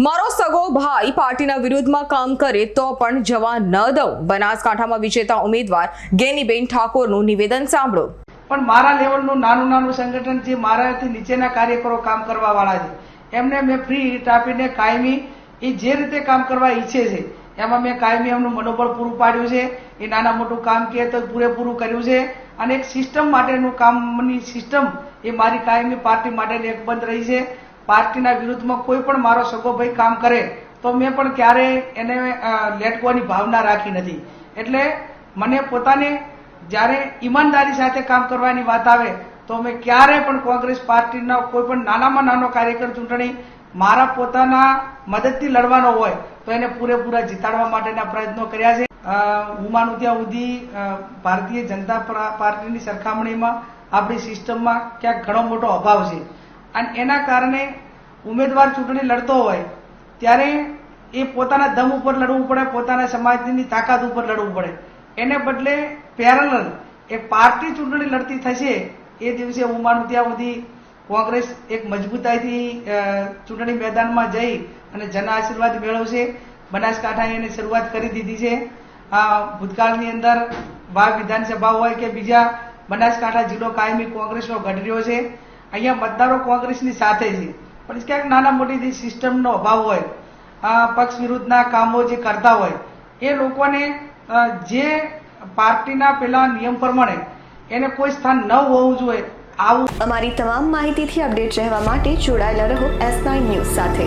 મારો સગો ભાઈ પાર્ટીના વિરુદ્ધમાં કામ કરે તો પણ જવા ન દઉં. બનાસકાંઠામાં વિજેતા ઉમેદવાર ગેનીબેન ઠાકોરનું નિવેદન સાંભળો. પણ મારા લેવલનું નાનું નાનું સંગઠન જે મારાથી નીચેના કાર્યકરો કામ કરવા વાળા છે. એમને મેં ફ્રી હીટ આપીને કાયમી એ જે રીતે કામ કરવા ઈચ્છે છે, એમાં મેં કાયમી એમનું મનોબળ પૂરું પાડ્યું છે. એ નાના મોટું કામ કહે તો પૂરેપૂરું કર્યું છે. અને એક સિસ્ટમ માટેનું કામની સિસ્ટમ એ મારી કાયમી પાર્ટી માટેની એક બંધ રહી છે. પાર્ટીના વિરુદ્ધમાં કોઈ પણ મારો સગો ભાઈ કામ કરે, તો મેં પણ ક્યારેય એને લેટકવાની ભાવના રાખી નથી. એટલે મને પોતાને જ્યારે ઈમાનદારી સાથે કામ કરવાની વાત આવે, તો મેં ક્યારે પણ કોંગ્રેસ પાર્ટીના કોઈ પણ નાનામાં નાનો કાર્યકર ચૂંટણી મારા પોતાના મદદથી લડવાનો હોય, તો એને પૂરેપૂરા જીતાડવા માટેના પ્રયત્નો કર્યા છે. હું માનું ત્યાં સુધી ભારતીય જનતા પાર્ટીની સરખામણીમાં આપણી સિસ્ટમમાં ક્યાંક ઘણો મોટો અભાવ છે. અને એના કારણે ઉમેદવાર ચૂંટણી લડતો હોય, ત્યારે એ પોતાના દમ ઉપર લડવું પડે, પોતાના સમાજની તાકાત ઉપર લડવું પડે. એને બદલે પેરેલલ એ પાર્ટી ચૂંટણી લડતી થશે, એ દિવસે હું માનું ત્યાં સુધી કોંગ્રેસ એક મજબૂતાઈથી ચૂંટણી મેદાનમાં જઈ અને જન આશીર્વાદ મેળવશે. બનાસકાંઠાએ એની શરૂઆત કરી દીધી છે. ભૂતકાળની અંદર વાવ વિધાનસભા હોય કે બીજા, બનાસકાંઠા જિલ્લો કાયમી કોંગ્રેસનો ગઢ રહ્યો છે. અહીંયા મતદારો કોંગ્રેસની સાથે છે. પણ ક્યાંક નાના મોટી જે સિસ્ટમનો અભાવ હોય પક્ષ વિરુદ્ધના કામો જે કરતા હોય, એ લોકોને જે પાર્ટીના પેલા નિયમ પ્રમાણે એને કોઈ સ્થાન ન હોવું જોઈએ, આવું અમારી તમામ માહિતીથી અપડેટ રહેવા માટે જોડાયેલા રહો એસ નાઇન ન્યૂઝ સાથે.